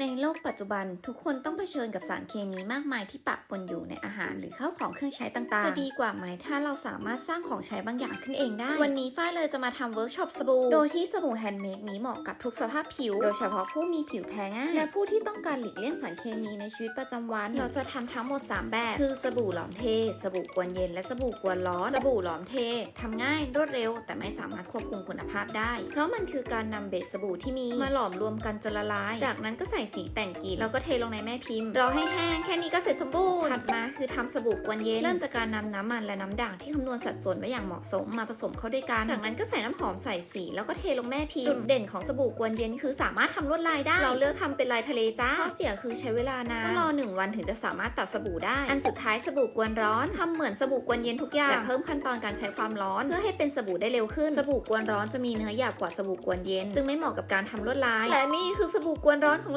ในโลกปัจจุบัน ทุกคนต้องเผชิญกับสารเคมีมากมายที่ปะปนอยู่ในอาหารหรือข้าวของเครื่องใช้ต่างๆ จะดีกว่าไหมถ้าเราสามารถสร้างของใช้บางอย่างขึ้นเองได้ วันนี้ฝ้ายเลยจะมาทำเวิร์กช็อปสบู่ โดยที่สบู่แฮนด์เมดนี้เหมาะกับทุกสภาพผิว โดยเฉพาะผู้มีผิวแพ้ง่าย และผู้ที่ต้องการหลีกเลี่ยงสารเคมีในชีวิตประจำวัน เราจะทำทั้งหมด 3 แบบ คือสบู่หลอมเท สบู่กวนเย็น และสบู่กวนร้อน สบู่หลอมเททำง่ายรวดเร็ว แต่ไม่สามารถควบคุมคุณภาพได้ เพราะมันคือการนำเบสสบู่ที่มีมาหลอมรวมกันจนละลาย จากนั้นก็ใส่สีแต่งกลิ่นแล้วก็เทลงในแม่พิมพ์รอให้แห้งแค่นี้ก็เสร็จสมบูรณ์ถัดมาคือทำสบู่กวนเย็นเริ่มจากการนำน้ำมันและน้ำด่างที่คำนวณสัดส่วนไว้อย่างเหมาะสมมาผสมเข้าด้วยกัน จากนั้นก็ใส่น้ำหอมใส่สีแล้วก็เทลงแม่พิมพ์จุดเด่นของสบู่กวนเย็นคือสามารถทำลวดลายได้ เราเลือกทำเป็นลายทะเลจ้าข้อเสียคือใช้เวลานานต้องรอหนึ่งวันถึงจะสามารถตัดสบู่ได้ อันสุดท้ายสบู่กวนร้อนทำเหมือนสบู่กวนเย็นทุกอย่างแต่เพิ่มขั้นตอนการใช้ความร้อน เพื่อให้เป็นสบู่ได้เร็วขึ้นสบู่กวนร้อนจะมีเนื้อหยาบกว่าสบู่กวนเย็น จึงไม่เหมาะกับการทำลวดลาย และนี่คือสบู่กวนร้อนของเรา